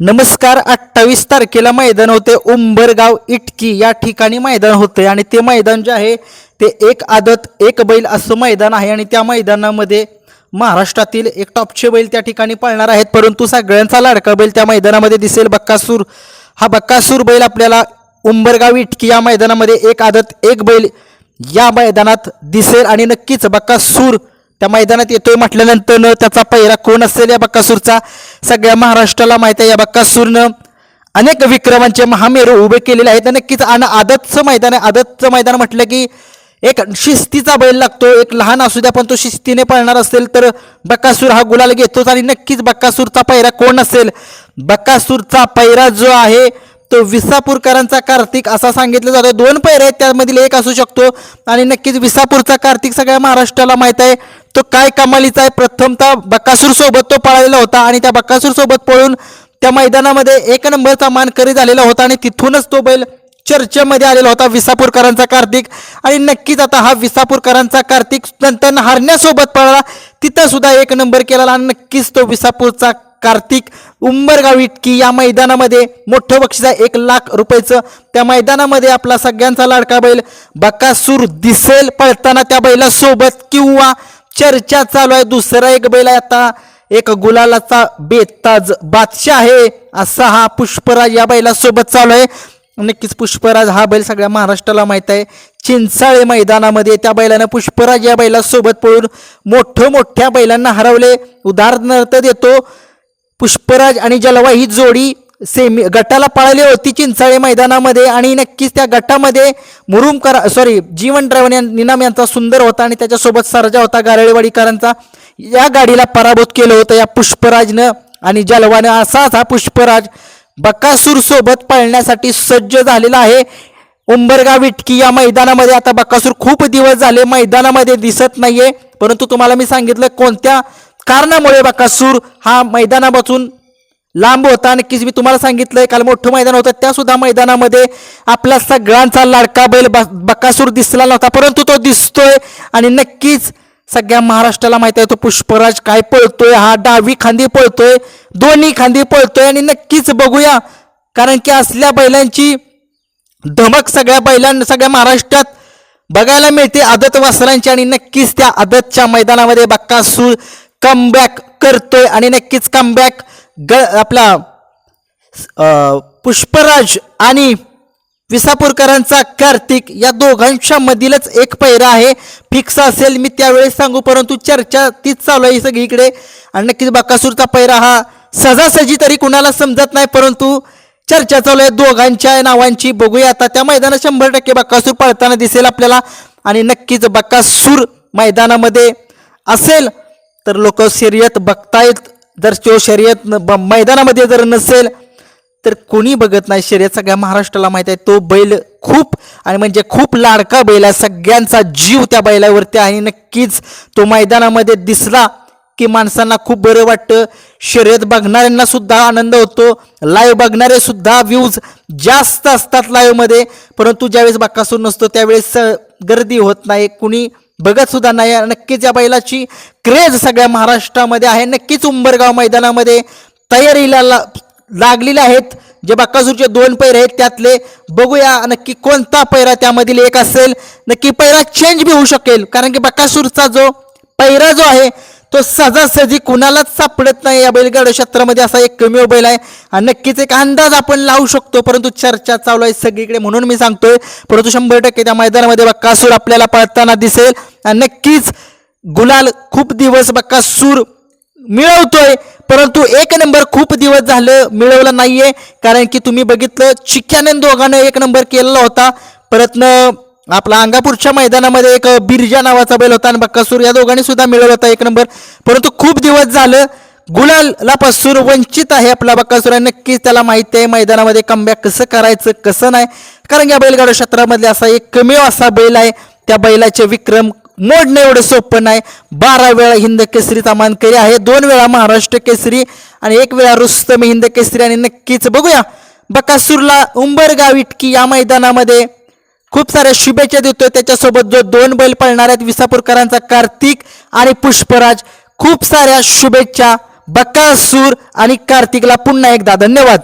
नमस्कार अठ्ठावीस तारखेला मैदान होते. उंबरगाव इटकी या ठिकाणी मैदान होते. आणि ते मैदान जे आहे ते एक आदत एक बैल असं मैदान आहे. आणि त्या मैदानामध्ये महाराष्ट्रातील एक टॉपचे बैल त्या ठिकाणी पळणार आहेत. परंतु सगळ्यांचा लाडका बैल त्या मैदानामध्ये दिसेल. बक्कासूर हा बक्कासूर बैल आपल्याला उंबरगाव इटकी या मैदानामध्ये एक आदत एक बैल या मैदानात दिसेल. आणि नक्कीच बक्कासूर त्या मैदानात येतोय म्हटल्यानंतर न त्याचा पहिरा कोण असेल या बक्कासूरचा? सगळ्या महाराष्ट्राला माहिती आहे या बक्कासूरनं अनेक विक्रमांचे महामेरू उभे केलेले आहेत. नक्कीच आणि आदतचं मैदान आहे. आदतचं मैदान म्हटलं की एक शिस्तीचा बैल लागतो एक लहान असू द्या पण तो शिस्तीने पळणार असेल तर बक्कासूर हा गुलाल घेतोच आणि नक्कीच बक्कासूरचा पैरा कोण असेल? बक्कासूरचा पैरा जो आहे तो विसापूरकरांचा कार्तिक असा सांगितलं जातं दोन पैरे आहेत त्यामधील एक असू शकतो. आणि नक्कीच विसापूरचा कार्तिक सगळ्या महाराष्ट्राला माहीत आहे. तो काय कमालीचा आहे? प्रथमतः बकासूर सोबत तो पळालेला होता आणि त्या बकासूर सोबत पळून त्या मैदानामध्ये एक नंबरचा मानकरी झालेला होता आणि तिथूनच तो बैल चर्चेमध्ये आलेला होता विसापूरकरांचा कार्तिक. आणि नक्कीच आता हा विसापूरकरांचा कार्तिक नंतर हरण्यासोबत पळाला. तिथं सुद्धा एक नंबर केला आणि नक्कीच तो विसापूरचा कार्तिक उंबरगाव इटकी या मैदानामध्ये मोठं बक्षीस आहे. एक लाख रुपयाचं. त्या मैदानामध्ये आपला सगळ्यांचा लाडका बैल बकासूर दिसेल पळताना त्या बैलासोबत किंवा चर्चा चालू आहे. दुसरा एक बैल आहे आता. एक गुलालाचा बेताज बादशाह आहे. असा हा पुष्पराज या बैलासोबत चालू आहे. नक्कीच पुष्पराज हा बैल सगळ्या महाराष्ट्राला माहीत आहे. चिंचाळे मैदानामध्ये त्या बैलानं पुष्पराज या बैलासोबत पळून मोठं मोठ्या बैलांना हरवले. उदाहरणार्थ देतो. पुष्पराज आणि जलवा ही जोडी सेमी गटाला पळाली होती चिंचाळे मैदानामध्ये आणि नक्कीच त्या गटामध्ये मुरुमकर सॉरी जीवन ड्रायव्हर यां निनाम यांचा सुंदर होता आणि त्याच्यासोबत सरजा होता गारळेवाडीकरांचा. या गाडीला पराभूत केलं होतं या पुष्पराजनं आणि जलवानं. असाच हा पुष्पराज बकासूरसोबत पळण्यासाठी सज्ज झालेला आहे. उंबरगाव विटकी या मैदानामध्ये आता बकासूर खूप दिवस झाले मैदानामध्ये दिसत नाहीये. परंतु तुम्हाला मी सांगितलं कोणत्या कारणामुळे बकासूर हा मैदानापासून लांब होता नक्कीच मी तुम्हाला सांगितलंय काल मोठं मैदान होतं त्यासुद्धा मैदानामध्ये आपला सगळ्यांचा लाडका बैल ब- बकासूर दिसला नव्हता परंतु तो दिसतोय आणि नक्कीच सगळ्या महाराष्ट्राला माहीत आहे तो पुष्पराज काय पळतोय हा डावी खांदी पळतोय दोन्ही खांदी पळतोय आणि नक्कीच बघूया कारण की असल्या बैलांची धमक सगळ्या बैलां सगळ्या महाराष्ट्रात बघायला मिळते आदत वासरांची आणि नक्कीच त्या आदतच्या मैदानामध्ये बक्कासूर कमबॅक करतोय आणि नक्कीच कमबॅक ग आपला पुष्पराज आणि विसापूरकरांचा कार्तिक या दोघांच्या मधीलच एक पैरा आहे. फिक्स असेल मी त्यावेळेस सांगू परंतु चर्चा तीच चालू आहे सगळीकडे. आणि नक्कीच बाकासूरचा पैरा हा सजासजी तरी कुणाला समजत नाही परंतु चर्चा चालू आहे दोघांच्या नावांची. बघूया आता त्या मैदानात शंभर टक्के बक्कासूर पळताना दिसेल आपल्याला. आणि नक्कीच बक्कासूर मैदानामध्ये असेल. तर लोक शर्यत बघतायत. जर तो शर्यत ब- मैदानामध्ये जर नसेल तर कोणी बघत नाही. शर्यत सगळ्या महाराष्ट्राला माहीत आहे. तो बैल खूप आणि म्हणजे खूप लाडका बैल आहे. सगळ्यांचा जीव त्या बैलावरती आहे. आणि नक्कीच तो मैदानामध्ये दिसला की माणसांना खूप बरं वाटतं. शर्यत बघणाऱ्यांना सुद्धा आनंद होतो. लाईव्ह बघणारे सुद्धा व्ह्यूज जास्त असतात लाईव्हमध्ये परंतु ज्यावेळेस बाकासूर नसतो त्यावेळेस गर्दी होत नाही. कुणी बघत सुद्धा नाही नक्कीच या बैलाची क्रेज सगळ्या महाराष्ट्रामध्ये आहे. नक्कीच उंबरगाव मैदानामध्ये तयारीला ला- लागलेले आहेत. जे बक्कासूरचे दोन पैर आहेत त्यातले बघूया नक्की कोणता पैरा त्यामधील एक असेल. नक्की पैरा चेंज बी होऊ शकेल. कारण की बक्कासूरचा जो पैरा जो आहे तो सहजासहजी कुणालाच सापडत नाही. या बैलगाड्या क्षेत्रामध्ये असा एक कमी बैल आहे. आणि नक्कीच एक अंदाज आपण लावू शकतो. परंतु चर्चा चालू आहे सगळीकडे म्हणून मी सांगतोय. परंतु शंभर टक्के त्या मैदानामध्ये बक्कासूर आपल्याला पळताना दिसेल. आणि नक्कीच गुलाल खूप दिवस बक्कासूर मिळवतोय. परंतु एक नंबर खूप दिवस झालं मिळवलं नाहीये. कारण की तुम्ही बघितलं चिक्याने दोघांना एक नंबर केलेला होता. परतनं आपला अंगापूरच्या मैदानामध्ये एक बिरजा नावाचा बैल होता आणि बक्कासूर या दोघांनी सुद्धा मिळवला होता एक नंबर. परंतु खूप दिवस झालं गुलालला पासून वंचित आहे आपला बक्कासूर आणि नक्कीच त्याला माहिती आहे मैदानामध्ये कमबॅक कसं करायचं कसं नाही. कारण या बैलगाडा क्षेत्रामधले असा एक कमेव असा बैल आहे. त्या बैलाचे विक्रम मोडणं एवढं सोपं नाही. बारा वेळा हिंद केसरीचा मानकरी आहे. दोन वेळा महाराष्ट्र केसरी आणि एक वेळा रुस्तम हिंद केसरी. आणि नक्कीच बघूया बकासूरला उंबरगाव इटकी या मैदानामध्ये खूप साऱ्या शुभेच्छा देतोय. त्याच्यासोबत जो दोन बैल पळणार आहेत विसापूरकरांचा कार्तिक आणि पुष्पराज खूप साऱ्या शुभेच्छा. बक्कासूर आणि कार्तिकला पुन्हा एकदा धन्यवाद.